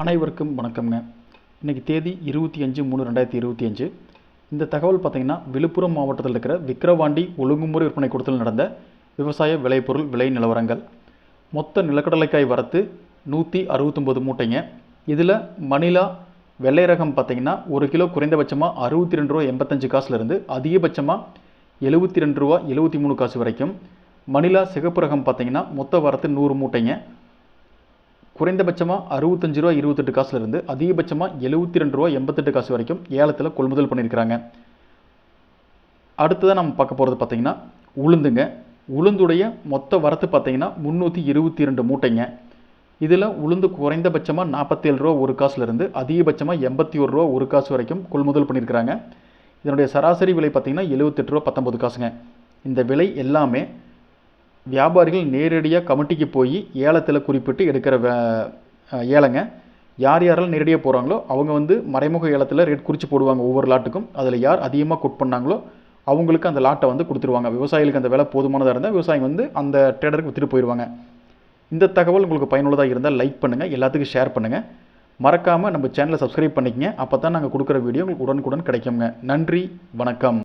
அனைவருக்கும் வணக்கம்ங்க. இன்றைக்கி தேதி இருபத்தி அஞ்சு மூணு ரெண்டாயிரத்தி இருபத்தி அஞ்சு. இந்த தகவல் பார்த்திங்கன்னா விழுப்புரம் மாவட்டத்தில் இருக்கிற விக்கிரவாண்டி ஒழுங்குமுறை விற்பனை கூடத்தில் நடந்த விவசாய விளைபொருள் விலை நிலவரங்கள். மொத்த நிலக்கடலைக்காய் வரத்து நூற்றி அறுபத்தொம்போது மூட்டைங்க. இதில் மணிலா வெள்ளை ரகம் பார்த்திங்கன்னா ஒரு கிலோ குறைந்தபட்சமாக அறுபத்தி ரெண்டு ரூபா எண்பத்தஞ்சு காசுலேருந்து அதிகபட்சமாக எழுபத்தி ரெண்டு ரூபா எழுபத்தி மூணு காசு வரைக்கும். மணிலா சிகப்பு ரகம் பார்த்திங்கன்னா மொத்த வரத்து நூறு மூட்டைங்க. குறைந்தபட்சமாக அறுபத்தஞ்சு ரூபா இருபத்தெட்டு காசுலேருந்து அதிகபட்சமாக எழுபத்தி ரெண்டு ரூபா எண்பத்தெட்டு காசு வரைக்கும் ஏலத்தில் கொள்முதல் பண்ணியிருக்கிறாங்க. அடுத்ததாக நம்ம பார்க்க போகிறது பார்த்தீங்கன்னா உளுந்துங்க. உளுந்துடைய மொத்த வரத்து பார்த்தீங்கன்னா முந்நூற்றி இருபத்தி ரெண்டு மூட்டைங்க. இதில் உளுந்து குறைந்தபட்சமாக நாற்பத்தேழு ரூபா ஒரு காசுலேருந்து அதிகபட்சமாக எண்பத்தி ஒரு ரூபா ஒரு காசு வரைக்கும் கொள்முதல் பண்ணியிருக்கிறாங்க. இதனுடைய சராசரி விலை பார்த்திங்கன்னா எழுபத்தெட்டு ரூபா பத்தொம்பது காசுங்க. இந்த விலை எல்லாமே வியாபாரிகள் நேரடியாக கமிட்டிக்கு போய் ஏலத்தில் குறிப்பிட்டு எடுக்கிற ஏலங்க. யார் யாரெல்லாம் நேரடியாக போகிறாங்களோ அவங்க வந்து மறைமுக ஏலத்தில் ரேட் குறித்து போடுவாங்க ஒவ்வொரு லாட்டுக்கும். அதில் யார் அதிகமாக குட் பண்ணாங்களோ அவங்களுக்கு அந்த லாட்டை வந்து கொடுத்துருவாங்க. விவசாயிகளுக்கு அந்த விலை போதுமானதாக இருந்தால் விவசாயம் வந்து அந்த ட்ரேடருக்கு விற்றுட்டு போயிடுவாங்க. இந்த தகவல் உங்களுக்கு பயனுள்ளதாக இருந்தால் லைக் பண்ணுங்கள் எல்லாத்துக்கும் ஷேர் பண்ணுங்கள் மறக்காமல் நம்ம சேனலை சப்ஸ்கிரைப் பண்ணிக்கங்க. அப்போ தான் நாங்கள் கொடுக்குற வீடியோ உங்களுக்கு உடனுக்குடன் கிடைக்குங்க. நன்றி வணக்கம்.